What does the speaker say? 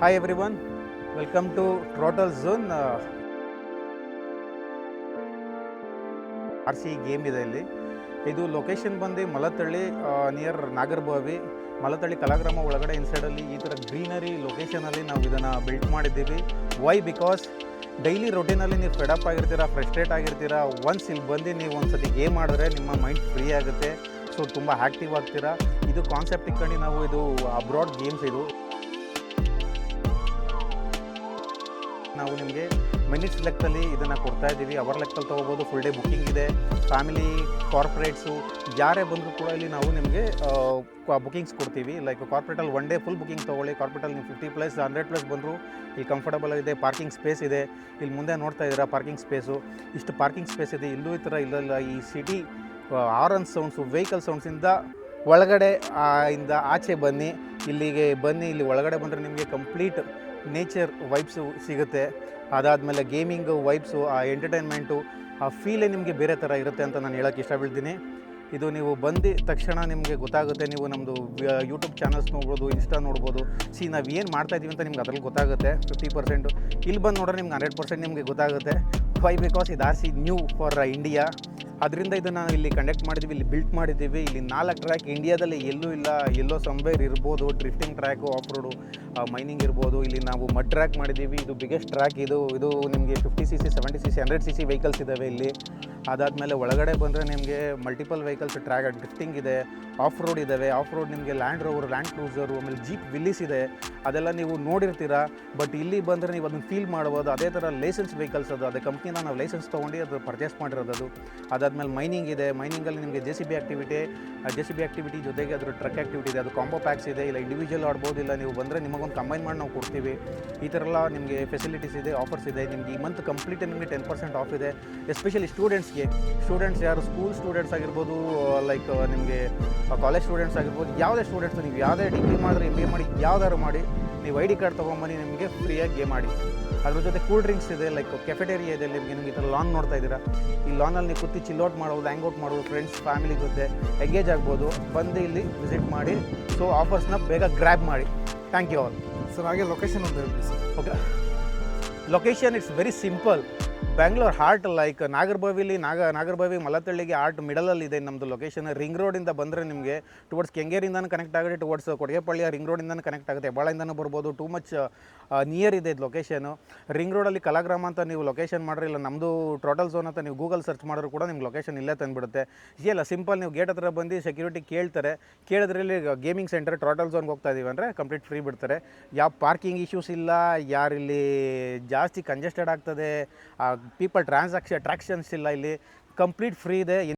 Hi everyone welcome to throttle zone R C game ಇದೆ ಇಲ್ಲಿ. ಇದು ಲೊಕೇಶನ್ ಬಂದು ಮಲತಳ್ಳಿ ನಿಯರ್ ನಾಗರ್ಭಾವಿ ಮಲತಳ್ಳಿ ಕಲಾಗ್ರಾಮ ಒಳಗಡೆ ಇನ್ಸೈಡಲ್ಲಿ ಈ ಥರ ಗ್ರೀನರಿ ಲೊಕೇಶನಲ್ಲಿ ನಾವು ಇದನ್ನು ಬಿಲ್ಟ್ ಮಾಡಿದ್ದೀವಿ. ವೈ ಬಿಕಾಸ್ ಡೈಲಿ ರೊಟೀನಲ್ಲಿ ನೀವು ಫೆಡಪ್ ಆಗಿರ್ತೀರಾ ಫ್ರಸ್ಟ್ರೇಟ್ ಆಗಿರ್ತೀರಾ ಒನ್ಸ್ ಇಲ್ಲಿ ಬಂದು ನೀವು ಒಂದು ಗೇಮ್ ಮಾಡಿದ್ರೆ ನಿಮ್ಮ ಮೈಂಡ್ ಫ್ರೀ ಆಗುತ್ತೆ. ಸೊ ತುಂಬ ಆ್ಯಕ್ಟಿವ್ ಆಗ್ತೀರಾ. ಇದು ಕಾನ್ಸೆಪ್ಟ್ ಇಟ್ಕೊಂಡು ನಾವು ಇದು ಅಬ್ರಾಡ್ ಗೇಮ್ಸ್ ಇದು. ನಾವು ನಿಮಗೆ ಮಿನಿಟ್ಸ್ ಲೆಕ್ಕದಲ್ಲಿ ಇದನ್ನು ಕೊಡ್ತಾ ಇದ್ದೀವಿ. ಅವರ್ ಲೆಕ್ಕದಲ್ಲಿ ತೊಗೋಬೋದು ಫುಲ್ ಡೇ ಬುಕ್ಕಿಂಗ್ ಇದೆ. ಫ್ಯಾಮಿಲಿ ಕಾರ್ಪೊರೇಟ್ಸು ಯಾರೇ ಬಂದರೂ ಕೂಡ ಇಲ್ಲಿ ನಾವು ನಿಮಗೆ ಬುಕಿಂಗ್ಸ್ ಕೊಡ್ತೀವಿ. ಲೈಕ್ ಕಾರ್ಪೊರೇಟಲ್ಲಿ ಒನ್ ಡೇ ಫುಲ್ ಬುಕಿಂಗ್ ತೊಗೊಳ್ಳಿ. ಕಾರ್ಪೊರೇಟಲ್ಲಿ ನೀವು ಫಿಫ್ಟಿ ಪ್ಲಸ್ ಹಂಡ್ರೆಡ್ ಪ್ಲಸ್ ಬಂದರೂ, ಇಲ್ಲಿ ಕಂಫರ್ಟಬಲ್ ಇದೆ ಪಾರ್ಕಿಂಗ್ ಸ್ಪೇಸ್ ಇದೆ. ಇಲ್ಲಿ ಮುಂದೆ ನೋಡ್ತಾ ಇದ್ದೀರಾ ಪಾರ್ಕಿಂಗ್ ಸ್ಪೇಸು ಇಷ್ಟು ಪಾರ್ಕಿಂಗ್ ಸ್ಪೇಸ್ ಇದೆ. ಇಲ್ಲೂ ಈ ಥರ ಇಲ್ಲ ಈ ಸಿಟಿ ಆರನ್ ಸೌಂಡ್ಸು ವೆಹಿಕಲ್ ಸೌಂಡ್ಸಿಂದ ಒಳಗಡೆ ಇಂದ ಆಚೆ ಬನ್ನಿ. ಇಲ್ಲಿಗೆ ಬನ್ನಿ. ಇಲ್ಲಿ ಒಳಗಡೆ ಬಂದರೆ ನಿಮಗೆ ಕಂಪ್ಲೀಟ್ ನೇಚರ್ ವೈಬ್ಸು ಸಿಗುತ್ತೆ. ಅದಾದಮೇಲೆ ಗೇಮಿಂಗು, ವೈಬ್ಸು, ಆ ಎಂಟರ್ಟೈನ್ಮೆಂಟು, ಆ ಫೀಲೇ ನಿಮಗೆ ಬೇರೆ ಥರ ಇರುತ್ತೆ ಅಂತ ನಾನು ಹೇಳೋಕ್ಕೆ ಇಷ್ಟಪಡ್ತೀನಿ. ಇದು ನೀವು ಬಂದ ತಕ್ಷಣ ನಿಮಗೆ ಗೊತ್ತಾಗುತ್ತೆ, ನೀವು ನಮ್ಮದು ಯೂಟ್ಯೂಬ್ ಚಾನಲ್ಸ್ ನೋಡ್ಬೋದು ಇನ್ಸ್ಟಾ ನೋಡ್ಬೋದು. ಸಿ ನಾವು ಏನು ಮಾಡ್ತಾ ಇದ್ದೀವಿ ಅಂತ ನಿಮ್ಗೆ ಅದ್ರಲ್ಲಿ ಗೊತ್ತಾಗುತ್ತೆ ಫಿಫ್ಟಿ ಪರ್ಸೆಂಟು ಇಲ್ಲಿ ಬಂದು ನೋಡ್ರೆ ನಿಮ್ಗೆ ಹಂಡ್ರೆಡ್ ಪರ್ಸೆಂಟ್ ನಿಮಗೆ ಗೊತ್ತಾಗುತ್ತೆ. ವೈ ಬಿಕಾಸ್ ಇದು R C new for India ಅದರಿಂದ ಇದನ್ನು ಇಲ್ಲಿ ಕಂಡಕ್ಟ್ ಮಾಡಿದ್ದೀವಿ ಇಲ್ಲಿ ಬಿಲ್ಟ್ ಮಾಡಿದ್ದೀವಿ ಇಲ್ಲಿ ನಾಲ್ಕು ಟ್ರ್ಯಾಕ್ ಇಂಡಿಯಾದಲ್ಲಿ ಎಲ್ಲೂ ಇಲ್ಲ, ಎಲ್ಲೋ ಸಂಬೇರ್ ಇರ್ಬೋದು drifting track off road mining ಇರ್ಬೋದು. ಇಲ್ಲಿ ನಾವು ಮಡ್ ಟ್ರ್ಯಾಕ್ ಮಾಡಿದ್ದೀವಿ ಇದು ಬಿಗ್ಗೆಸ್ಟ್ ಟ್ರ್ಯಾಕ್ ಇದು ಇದು ನಿಮಗೆ fifty C C seventy C C hundred C C vehicles ಇದ್ದಾವೆ ಇಲ್ಲಿ. ಅದಾದಮೇಲೆ ಒಳಗಡೆ ಬಂದರೆ ನಿಮಗೆ ಮಲ್ಟಿಪಲ್ ವೆಹಿಕಲ್ಸ್ ಟ್ರ್ಯಾಕ್ ಡ್ರಿಫ್ಟಿಂಗ್ ಇದೆ ಆಫ್ ರೋಡ್ ಇದ್ದಾವೆ ಆಫ್ ರೋಡ್ ನಿಮಗೆ ಲ್ಯಾಂಡ್ ರೋವರ್ ಲ್ಯಾಂಡ್ ಕ್ರೂಸರು ಆಮೇಲೆ ಜೀಪ್ ವಿಲ್ಲಿಸ್ ಇದೆ. ಅದೆಲ್ಲ ನೀವು ನೋಡಿರ್ತೀರಾ. ಬಟ್ ಇಲ್ಲಿ ಬಂದರೆ ನೀವು ಅದನ್ನು ಫೀಲ್ ಮಾಡ್ಬೋದು. ಅದೇ ಥರ ಲೈಸೆನ್ಸ್ ವೆಹಿಕಲ್ಸ್ ಅದು. ಅದೇ ಕಂಪ್ನಿನ ನಾವು ಲೈಸೆನ್ಸ್ ತೊಗೊಂಡು ಅದು ಪರ್ಚೇಸ್ ಮಾಡಿರೋದು ಅದು. ಅದಾದಮೇಲೆ ಮೈನಿಂಗ್ ಇದೆ. ಮೈನಿಂಗಲ್ಲಿ ನಿಮಗೆ J C B activity J C B activity ಜೊತೆಗೆ ಅದ್ರ ಟ್ರಕ್ ಆ್ಯಕ್ಟಿವಿಟಿ ಇದೆ. ಅದು ಕಾಂಬೋ ಪ್ಯಾಕ್ಸ್ ಇದೆ. ಇಲ್ಲ ಇಂಡಿವಿಜುವಲ್ ಆಡ್ಬೋದು ಇಲ್ಲ ನೀವು ಬಂದರೆ ನಿಮಗೊಂದು ಕಂಬೈನ್ ಮಾಡಿ ನಾವು ಕೊಡ್ತೀವಿ. ಈ ಥರ ಎಲ್ಲ ನಿಮಗೆ ಫೆಸಿಲಿಟೀಸ್ ಇದೆ ಆಫರ್ಸ್ ಇದೆ. ನಿಮಗೆ ಈ ಮಂತ್ ಕಂಪ್ಲೀಟ್ ನಿಮಗೆ ಟೆನ್ ಪರ್ಸೆಂಟ್ ಆಫ್ ಇದೆ. ಎಸ್ಪೆಷಲಿ ಸ್ಟೂಡೆಂಟ್ಸ್ ಯಾರು? ಸ್ಕೂಲ್ ಸ್ಟೂಡೆಂಟ್ಸ್ ಆಗಿರ್ಬೋದು ಲೈಕ್ ನಿಮಗೆ ಕಾಲೇಜ್ ಸ್ಟೂಡೆಂಟ್ಸ್ ಆಗಿರ್ಬೋದು ಯಾವುದೇ ಸ್ಟೂಡೆಂಟ್ಸ್ ನೀವು ಯಾವುದೇ ಡಿಗ್ರಿ ಮಾಡಿದ್ರೆ ಎಂ ಬಿ ಮಾಡಿ ಯಾವ್ದಾದ್ರು ಮಾಡಿ ನೀವು ಐ ಡಿ ಕಾರ್ಡ್ ತೊಗೊಂಬನ್ನಿ ನಿಮಗೆ ಫ್ರೀಯಾಗಿ ಗೇಮ್ ಆಡಿ. ಅದ್ರ ಜೊತೆ ಕೂಲ್ ಡ್ರಿಂಕ್ಸ್ ಇದೆ ಲೈಕ್ ಕೆಫೆಟೇರಿಯಾ ಇದೆ ನಿಮಗೆ ನಿಮಗೆ ಈ ಥರ ಲಾನ್ ನೋಡ್ತಾ ಇದ್ದೀರಾ? ಈ ಲಾನಲ್ಲಿ ನೀವು ಚಿಲ್ ಔಟ್ ಮಾಡ್ಬೋದು ಹ್ಯಾಂಗ್ ಔಟ್ ಮಾಡ್ಬೋದು ಫ್ರೆಂಡ್ಸ್ ಫ್ಯಾಮಿಲಿ ಜೊತೆ ಎಂಗೇಜ್ ಆಗ್ಬೋದು ಬಂದು ಇಲ್ಲಿ ವಿಸಿಟ್ ಮಾಡಿ ಸೊ ಆಫರ್ಸ್ನ ಬೇಗ ಗ್ರ್ಯಾಬ್ ಮಾಡಿ. ಥ್ಯಾಂಕ್ ಯು ಆಲ್ ಸರ್ ಹಾಗೆ ಲೊಕೇಶನ್ ಒಂದು ಹೇಳಿ sir okay location it's very simple Bangalore heart like ನಾಗರಬಾವಿಲಿ ನಾಗ ನಾಗರಬಾವಿ ಮಲತಳ್ಳಿಗೆ ಹಾರ್ಟ್ ಮಿಡಲಲ್ಲಿ ಇದೆ ನಮ್ಮದು ಲೊಕೇಶನ್ ರಿಂಗ್ ರೋಡಿಂದ ಬಂದರೆ ನಿಮಗೆ ಟುವರ್ಡ್ಸ್ ಕೆಂಗೇರಿಂದನೂ ಕನೆಕ್ಟ್ ಆಗುತ್ತೆ ಟುವರ್ಡ್ಸ್ ಕೊಡಗೆಪಳ್ಳಿಯ ರಿಂಗ್ ರೋಡಿಂದನೂ ಕನೆಕ್ಟ್ ಆಗುತ್ತೆ. ಹೆಬ್ಬಾಳಿಂದನೂ ಬರ್ಬೋದು ಟೂ ಮಚ್ ನಿಯರ್ ಇದೆ ಇದು ಲೊಕೇಶನು ರಿಂಗ್ ರೋಡಲ್ಲಿ ಕಲಾಗ್ರಾಮ ಅಂತ ನೀವು ಲೊಕೇಶನ್ ಮಾಡಿರಿ, ಇಲ್ಲ ನಮ್ಮದು ಟೋಟಲ್ ಝೋನ್ ಅಂತ ನೀವು ಗೂಗಲ್ ಸರ್ಚ್ ಮಾಡಿದ್ರು ಕೂಡ ನಿಮ್ಗೆ ಲೊಕೇಶನ್ ಇಲ್ಲೇ ತಂದುಬಿಡುತ್ತೆ. ಇಲ್ಲ ಸಿಂಪಲ್ ನೀವು ಗೇಟ್ ಹತ್ರ ಬಂದು ಸೆಕ್ಯೂರಿಟಿ ಕೇಳ್ತಾರೆ. ಕೇಳಿದ್ರಲ್ಲಿ ಗೇಮಿಂಗ್ ಸೆಂಟರ್ ಟೋಟಲ್ ಝೋನ್ಗೆ ಹೋಗ್ತಾ ಇದೀವಿ ಅಂದರೆ ಕಂಪ್ಲೀಟ್ ಫ್ರೀ ಬಿಡ್ತಾರೆ. ಯಾವ ಪಾರ್ಕಿಂಗ್ ಇಶ್ಯೂಸ್ ಇಲ್ಲ, ಯಾರಿಲ್ಲಿ ಜಾಸ್ತಿ ಕಂಜೆಸ್ಟೆಡ್ ಆಗ್ತದೆ ಪೀಪಲ್ ಟ್ರಾನ್ಸಾಕ್ಷನ್ ಅಟ್ರಾಕ್ಷನ್ಸ್ ಇಲ್ಲ ಇಲ್ಲಿ. ಕಂಪ್ಲೀಟ್ ಫ್ರೀ ಇದೆ.